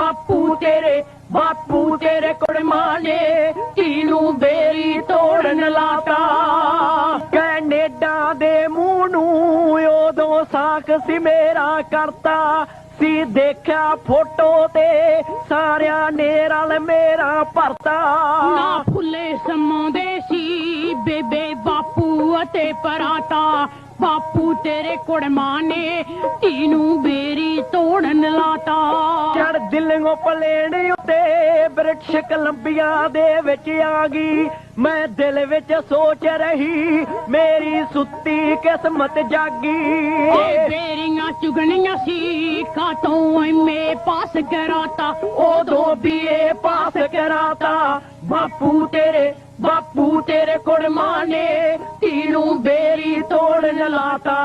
ਬਾਪੂ ਤੇਰੇ ਬਾਪੂ ਤੇਰੇ ਕੁੜਮਾਂ ਨੇ ਧੀ ਨੂੰ ਬੇਰੀ ਤੋੜਨ ਲਾਤਾ। ਕੈਨੇਡਾ ਦੇ ਮੂੰਹ ਨੂੰ ਉਦੋਂ ਸਾਖ ਸੀ ਮੇਰਾ ਕਰਤਾ। ਸੀ ਦੇਖਿਆ ਫੋਟੋ ਤੇ ਸਾਰਿਆਂ ਨੇ ਰਲ ਮੇਰਾ ਭਰਤਾ। ਨਾ ਫੁੱਲੇ ਸਮਾਉਂਦੇ ਸੀ ਬੇਬੇ ਬਾਪੂ ਅਤੇ ਪਰਾਤਾ। ਬਾਪੂ ਤੇਰੇ ਕੁੜਮਾਂ ਨੇ ਧੀ ਨੂੰ ਬੇਰੀ ਤੋੜਨ ਲਾਤਾ। ਦਿੱਲੀੋਂ ਪਲੇਨ ਉੱਤੇ ਬ੍ਰਿਟਿਸ਼ ਕੋਲੰਬੀਆ ਦੇ ਵਿੱਚ ਆ ਗਈ। ਮੈਂ ਦਿਲ ਵਿੱਚ ਸੋਚ ਰਹੀ, ਮੇਰੀ ਸੁੱਤੀ ਕਿਸਮਤ ਜਾਗੀ। ਬੇਰੀਆਂ ਚੁਗਣੀਆਂ ਸੀ, ਕਾਤੋਂ ਐਮਏ ਪਾਸ ਕਰਾਤਾ। ਉਦੋਂ ਬੀਏ ਪਾਸ ਕਰਾਤਾ। ਬਾਪੂ ਤੇਰੇ ਬਾਪੂ ਤੇਰੇ ਕੁੜਮਾਂ ਨੇ ਧੀ ਨੂੰ ਬੇਰੀ ਤੋੜਨ ਲਾਤਾ।